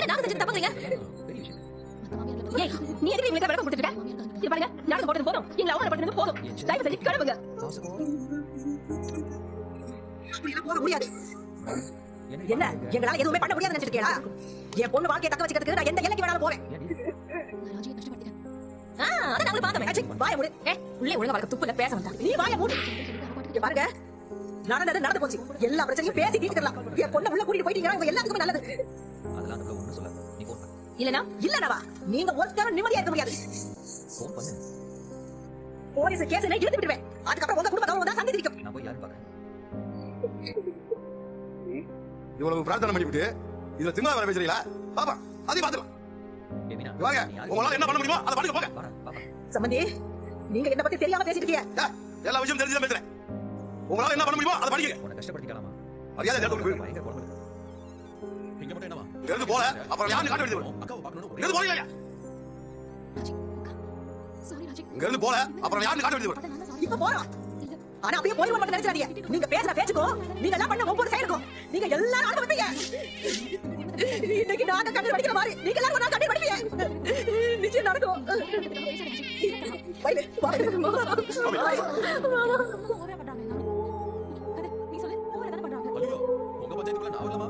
ஏன் நாங்க செஞ்சது தப்புங்க ஏய் நீ எதுக்கு இவங்களுக்கு விளக்கம் கொடுத்துட்டு இருக்க? இது பாருங்க நாடகம் போட்டது போதும். எங்களை அவமானப்படுத்துறது போதும். தயவு செஞ்சு கிளம்புங்க. போக முடியாது என்ன? எங்களால எதுவுமே பண்ண முடியாது நினைச்சிருக்கீங்களா? என் பொண்ணு வாழ்க்கையை தக்க வச்சுக்கிறதுக்கு நான் எந்த எல்லைக்கு வேணாலும் போறேன் அதை நாங்களும் பார்த்தோம். அச்சி, வாயை மூடு. ஏ உள்ளே ஒழுங்கா வளர்க்க துப்புல பேச வந்தா நீ வாய மூடு. இங்க பாருங்க. நடந்தது நடந்து போச்சு. எல்லா பிரச்சனையும் பேசி தீர்த்துக்கலாம். என் பொண்ணை உள்ள கூட்டிட்டு போயிட்டீங்கன்னா உங்க எல்லாத்துக்குமே நல்லது. அதெல்லாம் அந்த ஒண்ணு சொல்ல நீ பண்ணு. இல்லனா இல்லனவா நீங்க ஒருத்தரும் நிம்மதியா இருக்க முடியாது. ஃபோன் பண்ணு. போலீஸ் கேஸ் இழுத்து விட்டுருவேன். அதுக்கப்புறம் உங்க குடும்ப கௌரவம் தான் சந்தி நான் போய் யாரும் பார்க்கறேன். இவ்வளவு பிரார்த்தனை பண்ணிவிட்டு இதுல திங்களா வர பேசுறீங்களா? பாப்பா அதையும் வாங்க உங்களால என்ன பண்ண முடியுமோ அதை பண்ணுங்க போங்க. சம்பந்தி நீங்க என்ன பத்தி தெரியாம பேசிட்டு இருக்கீங்க எல்லா விஷயம் தெரிஞ்சுதான் பேசுறேன். உங்களால என்ன பண்ண முடியுமோ அதை பண்ணிக்க உன்னை கஷ்டப்படுத்திக்கலாமா? மரியாதை இங்க மட்டும் என்னவா? இருந்து போல. அப்புறம் யாரும் காட்டு வேண்டியது வரும் இருந்து போல இல்லையா? போல. அப்புறம் யாரும் காட்டு வேண்டியது வரும் இப்ப போறோம் ஆனா அப்படியே போயிடுவோம் மட்டும் நினைச்சாதீங்க நீங்க பேசுற பேச்சுக்கும் நீங்க எல்லாம் பண்ண ஒவ்வொரு செயலுக்கும் நீங்க எல்லாரும் அனுபவிப்பீங்க. இன்னைக்கு நாங்க கண்ணு படிக்கிற மாதிரி நீங்க எல்லாரும் நான் நாள் கண்ணு படிப்பீங்க நிச்சயம் நடக்கும். உங்க பஞ்சாயத்துக்குள்ள நான் இல்லாமா